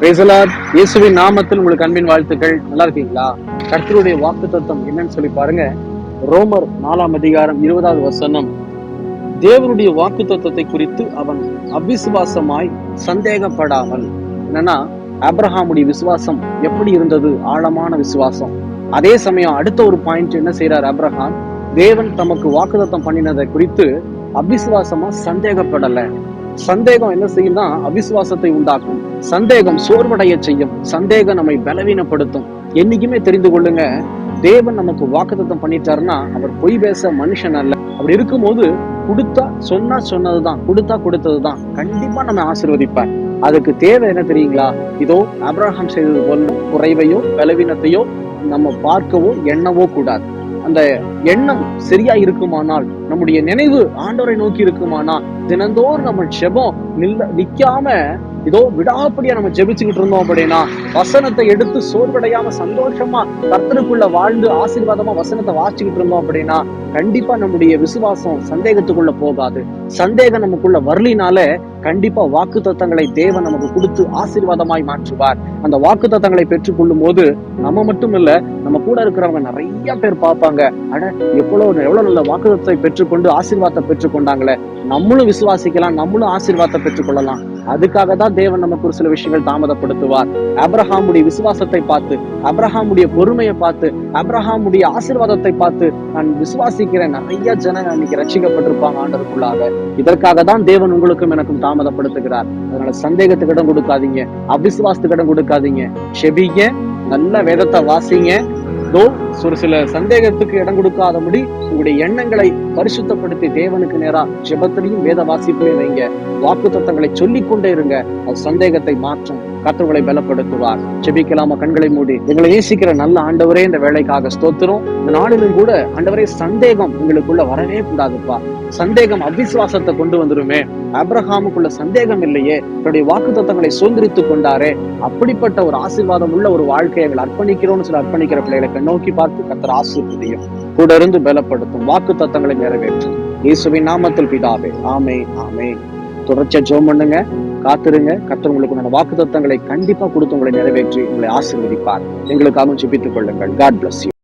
பிரேசலார் இயேசுவின் நாமத்தில் உங்களுக்கு அன்பின் வாழ்த்துக்கள். நல்லா இருக்கீங்களா? கர்த்தருடைய வாக்கு தத்துவம் என்னன்னு சொல்லி பாருங்க. ரோமர் நாலாம் அதிகாரம் இருபதாவது வசனம். தேவனுடைய வாக்கு தத்துவத்தை குறித்து அவன் அவிசுவாசமாய் சந்தேகப்படாமல். என்னன்னா அப்ரஹாமுடைய விசுவாசம் எப்படி இருந்தது? ஆழமான விசுவாசம். அதே சமயம் அடுத்த ஒரு பாயிண்ட் என்ன செய்யறார் அப்ரஹாம் தேவன் தமக்கு வாக்குதத்தம் பண்ணினதை குறித்து அபிசுவாசமா சந்தேகப்படலை. சந்தேகம் என்ன செய்யும்னா அவிசுவாசத்தை உண்டாக்கும். சந்தேகம் சோர்வடைய செய்யும். சந்தேகம் நம்மை பலவீனப்படுத்தும். என்னைக்குமே தெரிந்து கொள்ளுங்க தேவன் நமக்கு வாக்குத்தம் பண்ணிட்டாருன்னா அவர் பொய் பேச மனுஷன் அல்ல. அப்படி இருக்கும்போது கொடுத்தா சொன்னா சொன்னதுதான் கொடுத்தா கொடுத்ததுதான். கண்டிப்பா நம்ம ஆசிர்வதிப்பார். அதுக்கு தேவை என்ன தெரியுங்களா? இதோ அப்ரஹாம் செய்தது போல குறைவையோ பலவீனத்தையோ நம்ம பார்க்கவோ எண்ணவோ கூடாது. அந்த எண்ணம் சரியா இருக்குமானால் நம்முடைய நினைவு ஆண்டவரை நோக்கி இருக்குமானால் தினந்தோறும் நம்ம ஜெபம் நில்ல நிக்காம ஏதோ விடாப்படியா நம்ம ஜெபிச்சுக்கிட்டு இருந்தோம் அப்படின்னா வசனத்தை எடுத்து சோர்வடையாம சந்தோஷமா கர்த்தருக்குள்ள வாழ்ந்து ஆசீர்வாதமா வசனத்தை வாசிச்சுக்கிட்டு இருந்தோம் அப்படின்னா கண்டிப்பா நம்முடைய விசுவாசம் சந்தேகத்துக்குள்ள போகாது. சந்தேகம் நமக்குள்ள வரலினால கண்டிப்பா வாக்கு தத்தங்களை தேவன் நமக்கு கொடுத்து ஆசீர்வாதமாய் மாற்றுவார். அந்த வாக்கு தத்தங்களை பெற்றுக்கொள்ளும் போது நம்ம மட்டும் இல்ல நம்ம கூட இருக்கிறவங்க நிறைய பேர் பார்ப்பாங்க. அட எவ்வளவு எவ்வளவு நல்ல வாக்குத்தத்தை பெற்றுக்கொண்டு ஆசீர்வாதத்தை பெற்றுக்கொண்டாங்களே. நம்மளும் விசுவாசிக்கலாம் நம்மளும் ஆசீர்வாதத்தை பெற்றுக்கொள்ளலாம். அதுக்காக தான் தேவன் நமக்கு ஒரு சில விஷயங்கள் தாமதப்படுத்துவார். அப்ரஹாமுடைய விசுவாசத்தை பார்த்து அப்ரஹாமுடைய பொறுமையை பார்த்து அப்ரஹாமுடைய ஆசீர்வாதத்தை பார்த்து நான் விசுவாசிக்கிறேன் நிறைய ஜனங்க அன்னைக்கு ரட்சிக்கப்பட்டிருப்பாங்க ஆண்டருக்குள்ளாக இதற்காக தான் தேவன் உங்களுக்கும் எனக்கும் தாமதப்படுத்துகிறார். அதனால சந்தேகத்துக்கு இடம் கொடுக்காதீங்க அவிசுவாசத்துக்கு இடம் கொடுக்காதீங்க. செபிங்க நல்ல வேதத்தை வாசிங்க தோ ஒரு சில சந்தேகத்துக்கு இடம் கொடுக்காதபடி உங்களுடைய எண்ணங்களை பரிசுத்தப்படுத்தி தேவனுக்கு நேரா ஜெபத்திலையும் வேத வாசிப்பிலையும் வைங்க. வாக்கு தத்தங்களை சொல்லிக் கொண்டே இருங்க. அது சந்தேகத்தை மாற்றும். கத்தர்களை பலப்படுத்துவார். ஜெபிக்கலாமா? கண்களை மூடி. எங்களை நேசிக்கிற நல்ல ஆண்டவரே இந்த வேலைக்காக ஸ்தோத்திரம். இந்த நாளிலும் கூட ஆண்டவரே சந்தேகம் உங்களுக்குள்ள வரவே கூடாதுப்பா. சந்தேகம் அவிசுவாசத்தை கொண்டு வந்துருமே. அப்ரஹாமுக்குள்ள சந்தேகம் இல்லையே? தன்னுடைய வாக்கு தத்தங்களை சுதந்திரித்துக் கொண்டாரே. அப்படிப்பட்ட ஒரு ஆசீர்வாதம் உள்ள ஒரு வாழ்க்கையை எங்களை அர்ப்பணிக்கிறோம்னு சொல்லி அர்ப்பணிக்கிற பிள்ளைகளை நோக்கி பார்த்து கத்தர் ஆசீர்வதியும். கூட இருந்து பலப்படுத்தும். வாக்கு தத்தங்களை நிறைவேற்றும். இயேசுவின் நாமத்தில் பிதாவே. ஆமே ஆமே தொடர்ச்சியா ஜோம் பண்ணுங்க காத்திருங்க. கத்தர் உங்களுக்கு வாக்கு தத்தங்களை கண்டிப்பா கொடுத்து உங்களை நிறைவேற்றி உங்களை ஆசீர்வதிப்பார். எங்களுக்காகவும் ஜெபித்துக் கொள்ளுங்கள். God bless you